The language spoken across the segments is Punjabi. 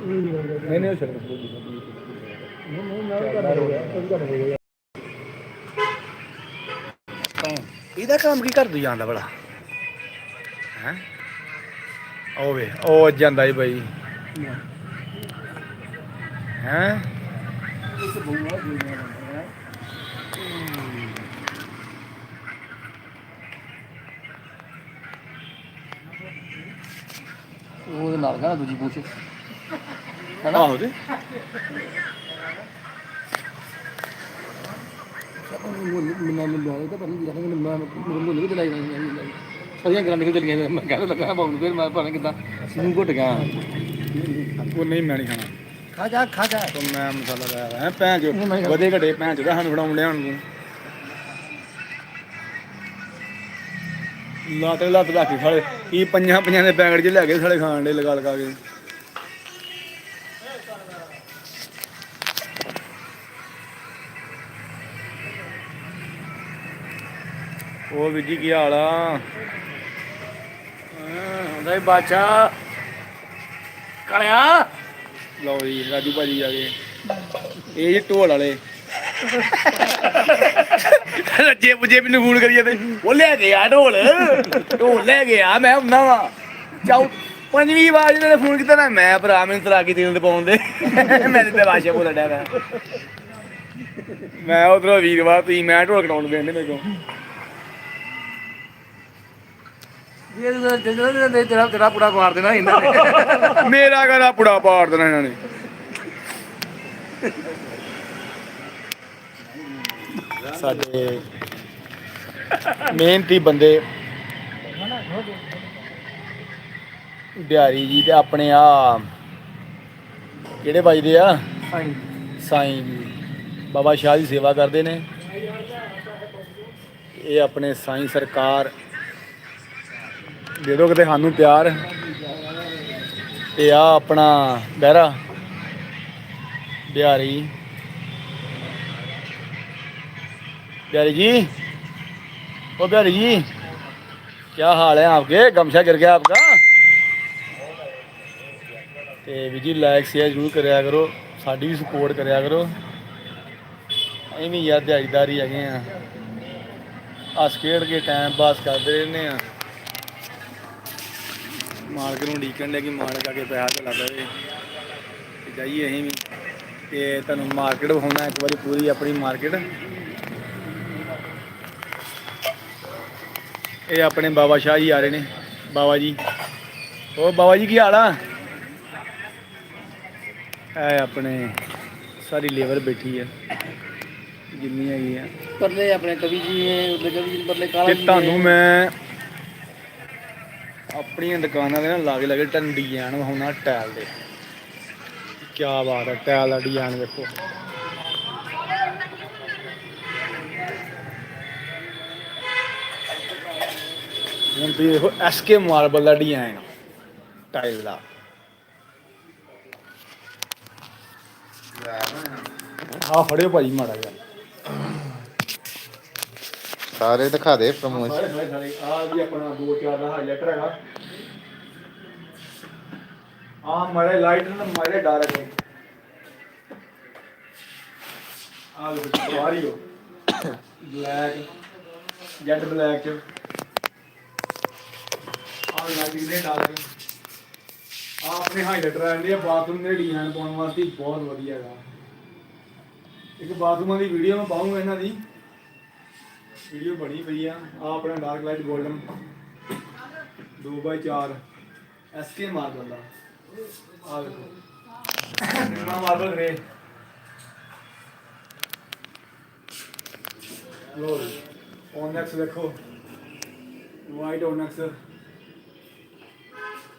ਨਹੀਂ ਨਹੀਂ ਉਹ ਛੱਡ ਦੇ ਇਹਦਾ ਕੰਮ ਕੀ ਕਰ ਦੂ ਜਾਂਦਾ ਬੜਾ ਹੈ? ਉਹ ਵੇ, ਉਹ ਜਾਂਦਾ ਹੀ ਬਾਈ। ਹੈ? ਨਾਲ ਕਹਿੰਦਾ ਦੂਜੀ ਪੂਛ। ਆਹੋ ਤੇ ਮੈਨੂੰ ਮੈਨੂੰ ਤਾਂ ਪਰ ਨਹੀਂ ਮੈਨੂੰ ਮੈਂ ਮੈਨੂੰ ਨਹੀਂ ਬੁਲਾਈ ਨਹੀਂ ਸਾਰੀਆਂ ਗੱਲਾਂ ਨਿਕਲ ਚਲੀਆਂ ਮੈਂ ਕਹਿੰਦਾ ਲੱਗਾ ਬਾਬੂ ਫਿਰ ਮੈਂ ਭਾਵੇਂ ਕਿਦਾਂ ਨੂੰ ਘੁੱਟ ਗਿਆ। ਉਹ ਨਹੀਂ ਮੈਂ ਨਹੀਂ ਖਾਣਾ। ਖਾ ਜਾ ਖਾ ਜਾ। ਤਾਂ ਮੈਂ ਮਸਾਲਾ ਲਾਇਆ ਹੈ ਭੈਣ ਕਿਹਾ- ਵਧੇ ਘਟੇ ਭੈਣ ਦਾ ਸਾਨੂੰ ਫੜਾਉਣ ਲਿਆਉਣ ਨੂੰ ਲਾਤੇ ਲੱਤ ਰੱਖ ਕੇ ਸਾਲੇ ਕੀ ਪੰਜਾਂ ਪੰਜਾਂ ਦੇ ਪੈਕਟ ਚ ਲੈ ਕੇ ਸਾਲੇ ਖਾਣ ਦੇ ਲਗਾ ਲਗਾ ਕੇ। ਉਹ ਵੀ ਜੀ ਕੀ ਹਾਲ ਆ? ਹਾਂ ਹੁੰਦਾ ਹੀ ਬਾਚਾ ਕਲਿਆ। ਲਓ ਜੀ ਰਾਜੂ ਭਾਜੀ ਆ ਗਏ। ਇਹ ਜੀ ਢੋਲ ਵਾਲੇ। ਰੱਜੇ ਪੁਜੇ ਮੈਨੂੰ ਫੋਨ ਕਰੀ ਜਾਂਦੇ ਉਹ ਲੈ ਕੇ ਆ ਢੋਲ। ਢੋਲ ਲੈ ਕੇ ਆ ਮੈਂ ਹੁੰਨਾ ਵਾ। ਚਾਉ ਪੰਜਵੀਂ ਵਾਰ ਇਹਨਾਂ ਨੇ ਫੋਨ ਕੀਤਾ ਨਾ ਮੈਂ ਭਰਾ ਮੈਨੂੰ ਤਲਾਕੀ ਤੇਲ ਤੇ ਪਾਉਣ ਦੇ। ਮੈਂ ਤੇ ਬਾਸ਼ਾ ਬੋਲਣ ਡਿਆ ਮੈਂ। ਮੈਂ ਉਧਰੋਂ ਵੀਰਵਾਰ ਤੁਸੀਂ ਮੈਂ ਢੋਲ ਕਟਾਉਣ ਦੇ ਮੇਰੇ ਕੋਲ। ਇਹ ਜਿਹੜਾ ਤੇਰਾ ਤੇਰਾ ਪੂਰਾ ਮਾਰ ਦੇਣਾ ਇਹਨਾਂ ਨੇ। ਮੇਰਾ ਘਰਾ ਪੁੜਾ ਪਾੜ ਦੇਣਾ ਇਹਨਾਂ ਨੇ। ਸਾਡੇ ਮਿਹਨਤੀ ਬੰਦੇ ਬਿਹਾਰੀ ਜੀ ਤੇ ਆਪਣੇ ਆ ਕਿਹੜੇ ਵੱਜਦੇ ਆ? ਸਾਈਂ ਜੀ। ਬਾਬਾ ਸ਼ਾਹ ਦੀ ਸੇਵਾ ਕਰਦੇ ਨੇ। ਇਹ ਆਪਣੇ ਸਾਈਂ ਸਰਕਾਰ। ਦੇ ਦੋ ਕਿਤੇ ਸਾਨੂੰ ਪਿਆਰ। ਤੇ ਆ ਆਪਣਾ ਬਹਿਰਾ। ਬਿਹਾਰੀ बिहारी जी ओ बिहारी जी क्या हाल है आपके गमछा गिर गया आपका ਤੇ ਵੀ ਜੀ ਲਾਈਕ ਸ਼ੇਅਰ ਜ਼ਰੂਰ ਕਰਿਆ ਕਰੋ ਸਾਡੀ ਵੀ ਸਪੋਰਟ ਕਰਿਆ ਕਰੋ ਅਸੀਂ ਵੀ ਯਾਰ ਦਿਹਾੜੀਦਾਰੀ ਹੈਗੇ ਆ ਹੱਸ ਖੇਡ ਕੇ ਟਾਈਮ ਪਾਸ ਕਰਦੇ ਰਹਿੰਦੇ ਆ ਮਾਲਕ ਨੂੰ ਡੀਕਣ ਦੇ ਕਿ ਮਾਲਕ ਆ ਕੇ ਪੈਸਾ ਤੇ ਲੱਗ ਜਾਵੇ ਤੇ ਜਾਈਏ ਅਸੀਂ ਵੀ ਤੇ ਤੁਹਾਨੂੰ ਮਾਰਕੀਟ ਵਿਖਾਉਣਾ ਇੱਕ ਵਾਰੀ ਪੂਰੀ ਆਪਣੀ ਮਾਰਕੀਟ ਇਹ ਆਪਣੇ ਬਾਬਾ ਸ਼ਾਹ ਜੀ ਆ ਰਹੇ ਨੇ। ਬਾਬਾ ਜੀ। ਉਹ ਬਾਬਾ ਜੀ ਕੀ ਹਾਲ ਆ? ਇਹ ਆਪਣੇ ਸਾਰੀ ਲੇਬਰ ਬੈਠੀ ਹੈ ਜਿੰਨੀ ਹੈਗੀ ਆ ਪਰਲੇ ਆਪਣੇ ਕਵੀ ਜੀ ਨੇ ਉਹਦੇ ਕਵੀ ਜੀ ਪਰਲੇ ਕਾਲਾ ਤੇ ਜੀ। ਤੁਹਾਨੂੰ ਮੈਂ ਆਪਣੀਆਂ ਦੁਕਾਨਾਂ ਦੇ ਨਾਲ ਲਾਗੇ ਲਾਗੇ ਟਨ ਡਿਜ਼ਾਈਨ ਵਿਖਾਉਣਾ ਟਾਇਲ ਦੇ। ਕੀ ਬਾਤ ਹੈ ਟਾਇਲ ਦਾ ਡਿਜ਼ਾਈਨ ਵੇਖੋ। ਹੁਣ ਤੁਸੀਂ ਦੇਖੋ ਐਸਕੇ ਮਾਰਬਲ ਦਾ ਡਿਜ਼ਾਈਨ ਟਾਇਲ ਦਾ। ਆ ਫੜਿਓ ਭਾਜੀ ਮਾੜਾ ਜਿਹਾ। ਸਾਰੇ ਦਿਖਾ ਦੇ ਪ੍ਰਮੋਸ਼ਨ ਸਾਰੇ ਸਾਰੇ ਆ ਵੀ ਆਪਣਾ 2-4 ਦਾ ਹਾਈਲਾਈਟਰ ਹੈਗਾ। ਆ ਮਾਰੇ ਲਾਈਟ ਨਾ ਮਾਰੇ ਡਾਰਕ ਹੈ ਆ ਲੋ ਹੋ ਬਲੈਕ ਜੈਡ ਬਲੈਕ ਚ। ਆ ਦੇ ਡਾਰਕ ਆ ਆਪਣੇ ਹਾਈਲਾਈਟਰ ਆਂਦੇ ਆ ਬਾਥਰੂਮ ਦੇ ਡਿਜ਼ਾਈਨ ਪਾਉਣ ਵਾਸਤੇ ਬਹੁਤ ਵਧੀਆ ਹੈਗਾ। ਇੱਕ ਬਾਥਰੂਮਾਂ ਦੀ ਵੀਡੀਓ ਮੈਂ ਪਾਉਂਗਾ ਇਹਨਾਂ ਦੀ। ਵੀਡੀਓ ਬਣੀ ਪਈ ਆ ਆ ਆਪਣਾ dark light golden 2x4 SK marble ਦਾ। ਆ ਵੇਖੋ ਨਿਮਾ ਮਾਰਬਲ ਗ੍ਰੇ ਲੋ ਓਨੈਕਸ ਦੇਖੋ। ਵਾਈਟ ਓਨੈਕਸ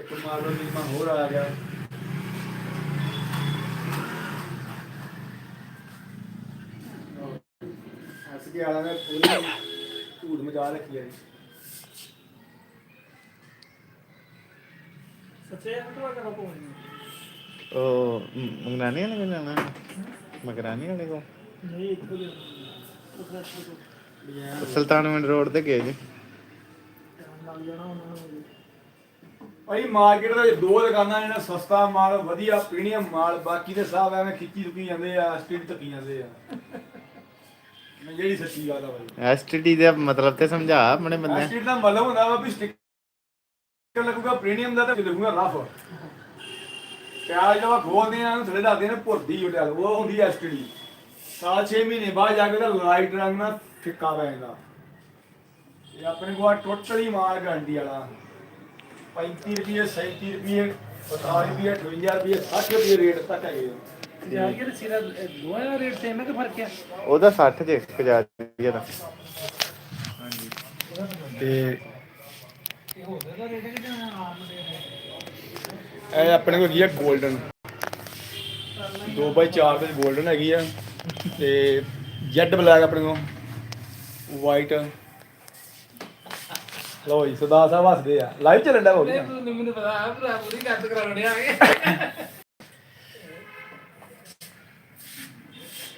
ਇੱਕ ਮਾਰਬਲ ਨਿਮਾ ਹੋਰ ਆ ਗਿਆ। ਐਸਕੇ ਵਾਲਾ ਨੇ ਪੂਰੀ ਧੂੜ ਮਚਾ ਰੱਖੀ ਹੈ ਜੀ। ਉਹ ਮੰਗਰਾਨੀ ਵਾਲੇ ਕੋਲ ਜਾਣਾ। ਮੰਗਰਾਨੀ ਵਾਲੇ ਕੋਲ। ਸੁਲਤਾਨਵਿੰਡ ਰੋਡ ਤੇ ਗਏ ਜੀ। ਭਾਈ ਮਾਰਕੀਟ ਦੇ ਵਿੱਚ ਦੋ ਦੁਕਾਨਾਂ ਨੇ ਸਸਤਾ ਮਾਲ ਵਧੀਆ ਪ੍ਰੀਮੀਅਮ ਮਾਲ ਬਾਕੀ ਦੇ ਸਭ ਐਵੇਂ ਖਿੱਚੀ ਚੁੱਕੀ ਜਾਂਦੇ ਆ ਸਟ੍ਰੀਟ ਤੱਕੀ ਜਾਂਦੇ ਆ। ਮੈਂ ਜਿਹੜੀ ਸੱਚੀ ਗੱਲ ਆ ਭਾਈ। ਐਸਟੀਡੀ ਦਾ ਮਤਲਬ ਤੇ ਸਮਝਾ ਆਪਣੇ ਬੰਦੇ ਸਟ੍ਰੀਟ ਦਾ ਮਤਲਬ ਹੁੰਦਾ ਵਾ ਵੀ ਸਟicker ਲੱਗੂਗਾ ਪ੍ਰੀਮੀਅਮ ਦਾ ਤੇ ਲੱਗੂਗਾ ਰਫ ਪਿਆਜ ਜਦੋਂ ਖੋਲਦੇ ਆ ਉਹਨੂੰ ਥੱਲੇ ਦੱਸਦੇ ਨੇ ਭੁਰਦੀ ਹੋਟਲ ਉਹ ਹੁੰਦੀ ਐਸਟੀਡੀ। ਸਾਲ 6 ਮਹੀਨੇ ਬਾਅਦ ਜਾ ਕੇ ਉਹਦਾ ਲਾਈਟ ਰੰਗ ਨਾਲ ਫਿੱਕਾ ਪੈ ਜਾਂਦਾ। ਇਹ ਆਪਣੇ ਕੋਲ ਟੋਟਲੀ ਮਾਲ ਗਾਰੰਟੀ ਵਾਲਾ। 35 ਰੁਪਏ 37 ਰੁਪਏ 45 ਰੁਪਏ 58 ਰੁਪਏ 60 ਰੁਪਏ ਰੇਟ ਤੱਕ ਹੈਗੇ। ਯਾਰ ਕਿ ਸਿਰਾ ਦੋਵਾਂ ਦਾ ਰੇਟ ਸੇਮ ਹੈ ਕਿ ਫ਼ਰਕ ਹੈ? ਉਹਦਾ 60 ਜੇ 50 ਰੁਪਏ ਦਾ ਤੇ ਇਹ ਹੋਰ ਦਾ ਰੇਟ ਹੈ ਕਿ ਜਾਂ ਆਮ ਰੇਟ ਇਹ ਆਪਣੇ ਕੋਲ ਹੈਗੀ ਆ 골ਡਨ 2x4 ਦੇ 골ਡਨ ਹੈਗੀ ਆ। ਤੇ ਜੈਡ ਬਲੈਕ ਆਪਣੇ ਕੋਲ। ਵਾਈਟ ਲੋ ਜੀ ਸਦਾ ਸਾਹਿਬ ਹੱਸਦੇ ਆ। ਲਾਈਵ ਚੱਲਣ ਦਾ ਹੈ ਬੋਲ ਮੈਨੂੰ ਪਤਾ ਹੈ ਭਰਾ ਪੂਰੀ ਕੱਟ ਕਰਾਉਣੇ ਆ। ਗਏ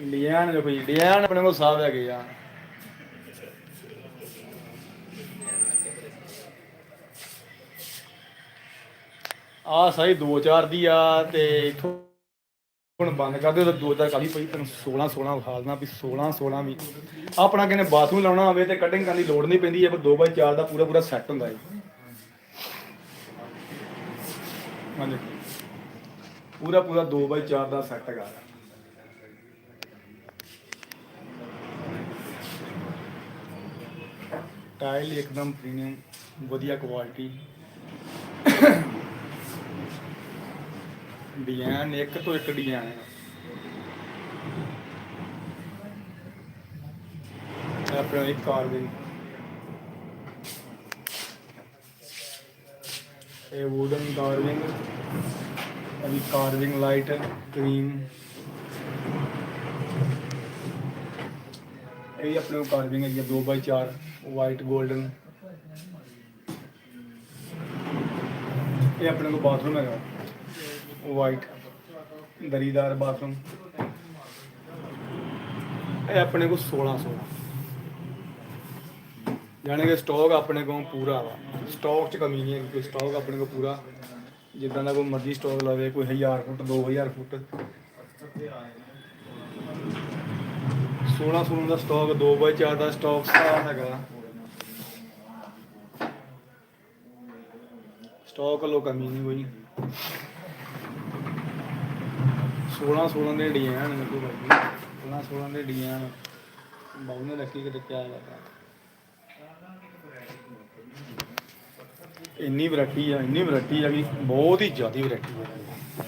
ਡਿਜ਼ਾਈਨ ਦੇਖੋ ਡਿਜ਼ਾਈਨ ਆਪਣੇ ਕੋਲ ਸਾਫ਼ ਹੈਗੇ ਆ। ਆ ਸਾਈ 2-4 ਦੀ ਆ ਤੇ ਇਥੋਂ ਹੁਣ ਬੰਦ ਕਰ ਦਿਓ ਤਾਂ 2000 ਕਾਲੀ ਪਈ, ਤੈਨੂੰ 16 16 ਵਿਖਾ ਦੇਣਾ ਵੀ 16 16 ਵੀ। ਆਪਣਾ ਕਿਨੇ ਬਾਥਰੂਮ ਲਾਉਣਾ ਹੋਵੇ ਤੇ ਕਟਿੰਗ ਕਰਨ ਦੀ ਲੋੜ ਨਹੀਂ ਪੈਂਦੀ, ਇਹ 2x4 ਦਾ ਪੂਰਾ ਪੂਰਾ ਸੈੱਟ ਹੁੰਦਾ ਹੈ ਹਾਂਜੀ। ਪੂਰਾ ਪੂਰਾ 2x4 ਦਾ ਸੈੱਟ ਹੈਗਾ ਟਾਇਲ ਇੱਕਦਮ ਪ੍ਰੀਮੀਅਮ ਵਧੀਆ ਕੁਆਲਿਟੀ ਡਿਜ਼ਾਈਨ, ਇੱਕ ਤੋਂ ਇੱਕ ਡਿਜ਼ਾਈਨ। ਹੈ ਇਹ ਆਪਣਾ ਇੱਕ ਕਾਰਵਿੰਗ ਇਹ ਵੁਡਨ ਕਾਰਵਿੰਗ ਅਭੀ ਕਾਰਵਿੰਗ ਲਾਈਟ ਕਰੀਮ ਇਹ ਵੀ ਆਪਣੇ ਕੋਲ ਕਾਰਵਿੰਗ ਹੈ 2x4 ਵਾਈਟ 골ਡਨ ਇਹ ਆਪਣੇ ਕੋਲ ਬਾਥਰੂਮ ਹੈਗਾ। ਵਾਈਟ ਦਰੀਦਾਰ ਬਾਥਰੂਮ ਇਹ ਆਪਣੇ ਕੋਲ 16 16 ਯਾਨੀ ਕਿ ਸਟਾਕ ਆਪਣੇ ਕੋਲ ਪੂਰਾ ਵਾ। ਸਟਾਕ 'ਚ ਕਮੀ ਨਹੀਂ ਹੈ ਕੋਈ ਸਟਾਕ ਆਪਣੇ ਕੋਲ ਪੂਰਾ। ਜਿੱਦਾਂ ਦਾ ਕੋਈ ਮਰਜ਼ੀ ਸਟਾਕ ਲਵੇ, ਕੋਈ 1000 ਫੁੱਟ 2000 ਫੁੱਟ। 16 16 ਦਾ ਸਟਾਕ 2x4 ਦਾ ਸਟਾਕ ਸਾਰਾ ਹੈਗਾ। ਸਟਾਕ ਲੋ ਕਮੀ ਨਹੀਂ ਕੋਈ। 16 16 ਦੇ ਡਿਜ਼ਾਈਨ ਨੇ ਕੋਈ ਬਾਈ 16 16 ਦੇ ਡਿਜ਼ਾਈਨ ਬਾਬੂ ਨੇ ਰੱਖੀ ਕਿਤੇ ਕਿਆ ਕਰਦਾ ਇੰਨੀ ਵੈਰਾਈਟੀ ਆ, ਇੰਨੀ ਵੈਰਾਈਟੀ ਆ ਕਿ ਬਹੁਤ ਹੀ ਜ਼ਿਆਦਾ ਵੈਰਾਈਟੀ ਆ।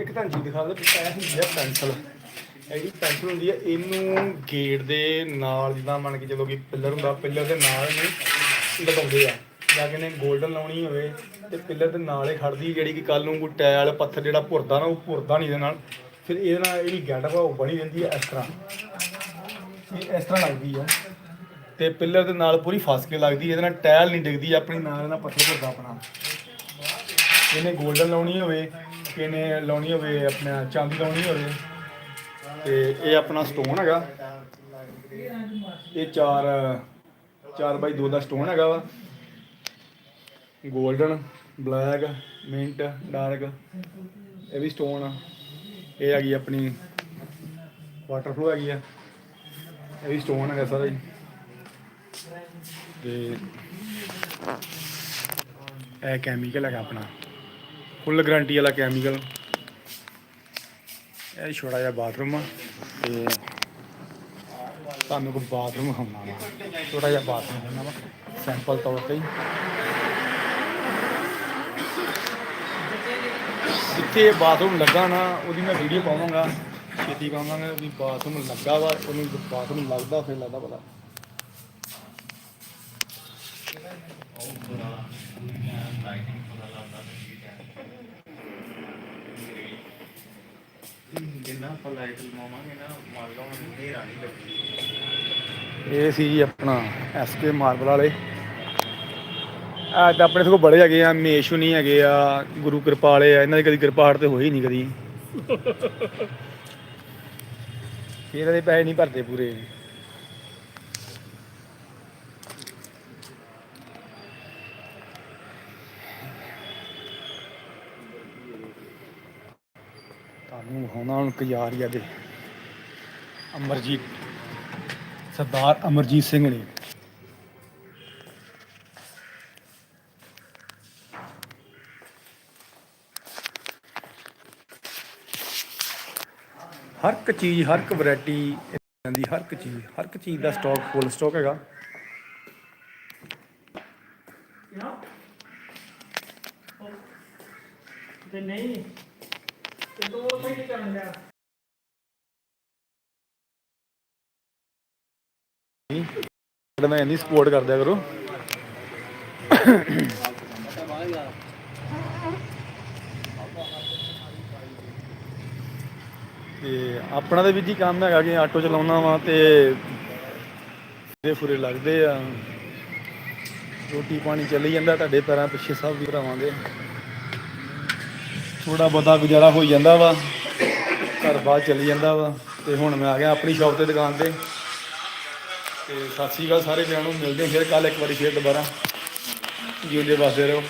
ਇੱਕ ਤਾਂ ਜੀ ਦਿਖਾ ਦੋ ਇਹ ਹੁੰਦੀ ਆ ਪੈਨਸਲ ਇਹ ਜਿਹੜੀ ਪੈਨਸਲ ਹੁੰਦੀ ਹੈ ਇਹਨੂੰ ਗੇਟ ਦੇ ਨਾਲ ਜਿੱਦਾਂ ਮੰਨ ਕੇ ਚਲੋ ਕਿ ਪਿੱਲਰ ਹੁੰਦਾ ਪਿੱਲਰ ਦੇ ਨਾਲ ਇਹਨੂੰ ਲਗਾਉਂਦੇ ਆ। ਜਾਂ ਕਿ ਨੇ 골ਡਨ ਲਾਉਣੀ ਹੋਵੇ, ਤੇ ਪਿੱਲਰ ਦੇ ਨਾਲ ਹੀ ਖੜਦੀ ਜਿਹੜੀ ਕਿ ਕੱਲ ਨੂੰ ਕੋਈ ਟਾਇਲ ਪੱਥਰ ਜਿਹੜਾ ਭੁਰਦਾ ਨਾ, ਉਹ ਭੁਰਦਾ ਨਹੀਂ ਇਹਦੇ ਨਾਲ। ਫਿਰ ਇਹਦੇ ਨਾਲ ਜਿਹੜੀ ਗੈਟਅਪ ਆ, ਉਹ ਬਣੀ ਰਹਿੰਦੀ ਹੈ ਇਸ ਤਰ੍ਹਾਂ। ਇਹ ਇਸ ਤਰ੍ਹਾਂ ਲੱਗਦੀ ਆ। ਤੇ ਪਿੱਲਰ ਦੇ ਨਾਲ ਪੂਰੀ ਫਸ ਕੇ ਲੱਗਦੀ ਇਹਦੇ ਨਾਲ ਟਾਇਲ ਨਹੀਂ ਡਿੱਗਦੀ, ਆਪਣੀ ਨਾਲ ਨਾਲ ਪੱਥਰ ਭੁਰਦਾ ਆਪਣਾ। ਇਹਨੇ 골ਡਨ ਲਾਉਣੀ ਹੋਵੇ ਕਿਨੇ ਲਾਉਣੀ ਹੋਵੇ, ਆਪਣਾ ਚਾਂਦੀ ਲਾਉਣੀ ਹੋਵੇ ਤੇ ਇਹ ਆਪਣਾ ਸਟੋਨ ਹੈਗਾ। ਇਹ 4 4 ਬਾਈ 2 ਦਾ ਸਟੋਨ ਹੈਗਾ ਵਾ। 골ਡਨ ਬਲੈਕ ਮਿੰਟ ਡਾਰਕ ਇਹ ਵੀ ਸਟੋਨ ਆ। ਇਹ ਹੈਗੀ ਆਪਣੀ ਵਾਟਰਫਲੋ ਹੈਗੀ ਆ। ਇਹ ਵੀ ਸਟੋਨ ਹੈਗਾ ਸਾਰਾ ਜੀ। ਤੇ ਇਹ ਕੈਮੀਕਲ ਹੈਗਾ ਆਪਣਾ। ਫੁੱਲ ਗਾਰੰਟੀ ਵਾਲਾ ਕੈਮੀਕਲ ਇਹ ਛੋਟਾ ਜਿਹਾ ਬਾਥਰੂਮ ਆ ਤੇ ਤੁਹਾਨੂੰ ਕੋ ਬਾਥਰੂਮ ਦਿਖਾਉਣਾ ਵਾ। ਛੋਟਾ ਜਿਹਾ ਬਾਥਰੂਮ ਦਿਖਾਉਣਾ ਵਾ ਸੈਂਪਲ ਤੌਰ ਤੇ ਜਿੱਥੇ ਬਾਥਰੂਮ ਲੱਗਾ ਨਾ, ਉਹਦੀ ਮੈਂ ਵੀਡੀਓ ਪਾਵਾਂਗਾ, ਛੇਤੀ ਪਾਵਾਂਗਾ ਵੀ ਬਾਥਰੂਮ ਲੱਗਾ ਵਾ, ਉਹਨੂੰ ਬਾਥਰੂਮ ਲੱਗਦਾ, ਫਿਰ ਲੱਗਦਾ ਪਤਾ। ਜਿੰਨਾ ਆਪਾਂ ਲਾਈਟ ਲਵਾਵਾਂਗੇ ਨਾ ਮੰਨ ਲਓ ਹਨੇਰਾ ਨਹੀਂ ਲੱਗਦੀ ਇਹ ਸੀ ਜੀ ਆਪਣਾ ਐਸਕੇ ਮਾਰਬਲ ਵਾਲੇ। ਆ ਤਾਂ ਆਪਣੇ ਕੋਲ ਬੜੇ ਹੈਗੇ ਆ ਮੇਸ਼ੂ ਨਹੀਂ ਹੈਗੇ ਆ ਗੁਰੂ ਕਿਰਪਾ ਵਾਲੇ ਆ ਇਹਨਾਂ ਦੀ ਕਦੀ ਕਿਰਪਾ ਹਟ ਤੇ ਹੋਈ ਨਹੀਂ ਕਦੀ। ਫੇਰ ਇਹਦੇ ਪੈਸੇ ਨਹੀਂ ਭਰਦੇ ਪੂਰੇ। ਤੁਹਾਨੂੰ ਹੁਣ ਕਯਾਰੀਆ ਦੇ ਅਮਰਜੀਤ, ਸਰਦਾਰ ਅਮਰਜੀਤ ਸਿੰਘ ਨੇ। ਹਰ ਇੱਕ ਚੀਜ਼, ਹਰ ਇੱਕ ਵੈਰਾਈਟੀ ਦੀ ਹਰ ਇੱਕ ਚੀਜ਼, ਹਰ ਇੱਕ ਚੀਜ਼ ਦਾ ਸਟਾਕ ਫੁੱਲ ਸਟਾਕ ਹੈਗਾ। ਤੇ ਤੂੰ ਉਹ ਲਿਆ ਮੈਂ ਇੰਨੀ ਸਪੋਰਟ ਕਰਦਿਆ ਕਰੋ। ਤੇ ਆਪਣਾ ਤਾਂ ਵੀ ਜੀ ਕੰਮ ਹੈਗਾ ਕਿ ਆਟੋ ਚਲਾਉਣਾ ਵਾ ਤੇ ਦੇ ਫੁਰੇ ਲੱਗਦੇ ਆ। ਰੋਟੀ ਪਾਣੀ ਚੱਲੀ ਜਾਂਦਾ, ਤੁਹਾਡੇ ਪੈਰਾਂ ਪਿੱਛੇ ਸਭ ਵੀ ਭਰਾਵਾਂ ਦੇ। ਥੋੜਾ ਬਹੁਤਾ ਗੁਜ਼ਾਰਾ ਹੋ ਜਾਂਦਾ ਵਾ, ਘਰ ਬਾਹਰ ਚੱਲੀ ਜਾਂਦਾ ਵਾ, ਤੇ ਹੁਣ ਮੈਂ ਆ ਗਿਆ ਆਪਣੀ ਸ਼ਾਪ ਤੇ ਦੁਕਾਨ ਤੇ। ਤੇ ਸਤਿ ਸ਼੍ਰੀ ਅਕਾਲ ਸਾਰੇ ਵੀਰਾਂ ਨੂੰ, ਮਿਲਦੇ ਹਾਂ ਫਿਰ ਕੱਲ ਇੱਕ ਵਾਰੀ ਫਿਰ ਦੁਬਾਰਾ। ਜਿਉਂਦੇ ਵਸਦੇ ਰਹੋ।